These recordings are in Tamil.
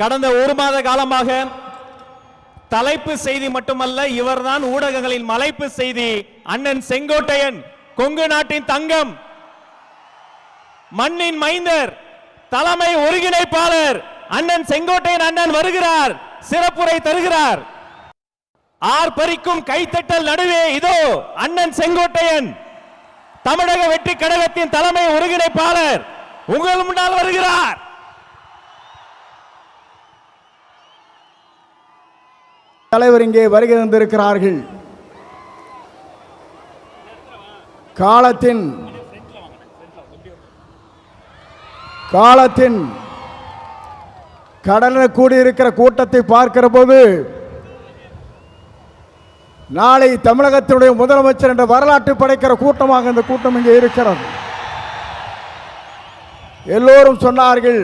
கடந்த ஒரு மாத காலமாக தலைப்பு செய்தி மட்டுமல்ல இவர்தான் ஊடகங்களின் மலைப்பு செய்தி. அண்ணன் செங்கோட்டையன் கொங்கு நாட்டின் தங்கம். மண்ணின் மைந்தர் தலைமை ஒருங்கிணைப்பாளர் அண்ணன் செங்கோட்டையன் அண்ணன் வருகிறார் சிறப்புரை தருகிறார். ஆர்ப்பரிக்கும் கைத்தட்டல் நடுவே இதோ அண்ணன் செங்கோட்டையன். தமிழக வெற்றி கழகத்தின் தலைமை ஒருங்கிணைப்பாளர் உங்கள் முன்னால் வருகிறார். தலைவர் இங்கே வருகை தந்திருக்கிறார்கள். காலத்தின் காலத்தின் கடலில் கூடியிருக்கிற கூட்டத்தை பார்க்கிற போது நாளை தமிழகத்தினுடைய முதலமைச்சர் என்ற வரலாற்று படைக்கிற கூட்டமாக இந்த கூட்டம் இங்கே இருக்கிறது. எல்லோரும் சொன்னார்கள்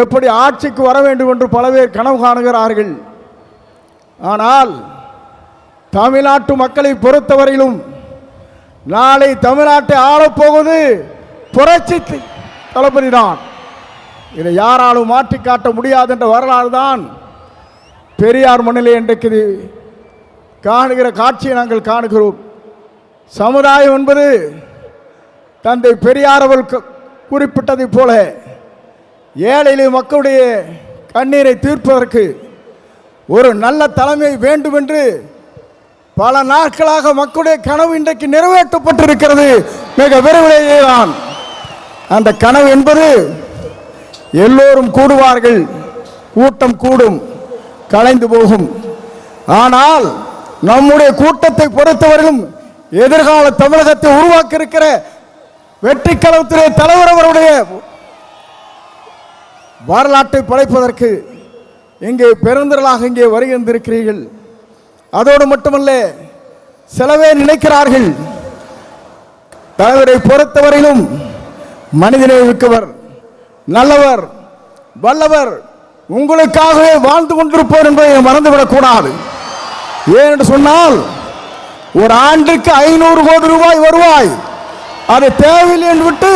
எப்படி ஆட்சிக்கு வர வேண்டும் என்று பல பேர் கனவு காணுகிறார்கள். ஆனால் தமிழ்நாட்டு மக்களை பொறுத்தவரையிலும் நாளை தமிழ்நாட்டை ஆளப்போவது புரட்சி தளபதிதான். தளபதி தான் இதை யாராலும் மாற்றி காட்ட முடியாது என்ற வரலாறு தான் பெரியார் மண்ணிலே இன்றைக்கு காணுகிற காட்சியை நாங்கள் காணுகிறோம். சமுதாயம் என்பது தந்தை பெரியார் அவர்கள் குறிப்பிட்டதைப் போல ஏழையிலே மக்களுடைய கண்ணீரை தீர்ப்பதற்கு ஒரு நல்ல தலைமை வேண்டும் என்று பல நாட்களாக மக்களுடைய கனவு இன்றைக்கு நிறைவேற்றப்பட்டிருக்கிறது. மிக விரைவிலேயே தான் அந்த கனவு என்பது எல்லோரும் கூடுவார்கள். கூட்டம் கூடும் கலைந்து போகும். ஆனால் நம்முடைய கூட்டத்தை பொறுத்தவரையிலும் எதிர்கால தமிழகத்தை உருவாக்க இருக்கிற வெற்றி களத்திலே தலைவர் அவருடைய வரலாற்றை படைப்பதற்கு இங்கே பெருந்திரளாக இங்கே வருகின்றிருக்கிறீர்கள். அதோடு மட்டுமல்ல சிலவே நினைக்கிறார்கள் தலைவரை பொறுத்தவரையிலும் மனிதனை மிக்கவர் நல்லவர் வல்லவர் உங்களுக்காகவே வாழ்ந்து கொண்டிருப்பவர் என்பதை மறந்துவிடக்கூடாது. ஏன் ஏனென்று சொன்னால் ஒரு ஆண்டுக்கு ஐநூறு கோடி ரூபாய் வருவாய் அது தேவையில்லை என்று விட்டு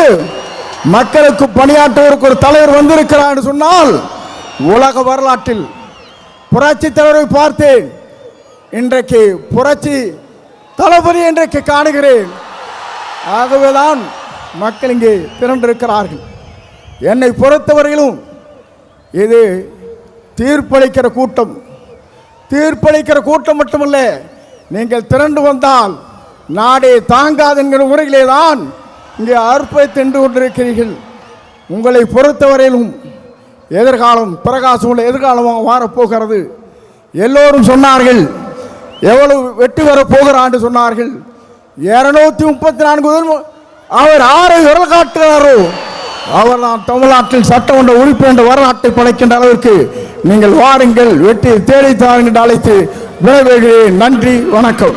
மக்களுக்கு பணியாற்றுவதற்கு ஒரு தலைவர் வந்திருக்கிறார் என்று சொன்னால் உலக வரலாற்றில் புரட்சி தலைவரை பார்த்தேன். இன்றைக்கு புரட்சி தளபதி இன்றைக்கு காணுகிறேன். ஆகவேதான் மக்கள் இங்கே திரண்டிருக்கிறார்கள். என்னை பொறுத்தவரையிலும் இது தீர்ப்பளிக்கிற கூட்டம். தீர்ப்பளிக்கிற கூட்டம் மட்டுமல்ல நீங்கள் திரண்டு வந்தால் நாடே தாங்காது என்கிற முறையிலே தான் இங்கே அற்பை தின்று கொண்டிருக்கிறீர்கள். உங்களை பொறுத்தவரையிலும் எதிர்காலம் பிரகாசம் உள்ள எதிர்காலமாக மாறப்போகிறது. எல்லோரும் சொன்னார்கள் எவ்வளவு வெற்றி பெறப் போகிறான்னு சொன்னார்கள். இருநூத்தி முப்பத்தி நான்கு அவர் ஆரை விரல் காட்டுகிறாரோ அவர் தான் தமிழ்நாட்டில் சட்டமன்ற உறுப்பு என்ற வரலாற்றை படைக்கின்ற அளவிற்கு நீங்கள் வாருங்கள் வெட்டி தேடி தாருங்கள் என்று அழைத்து விடைபெறுகிறேன். நன்றி வணக்கம்.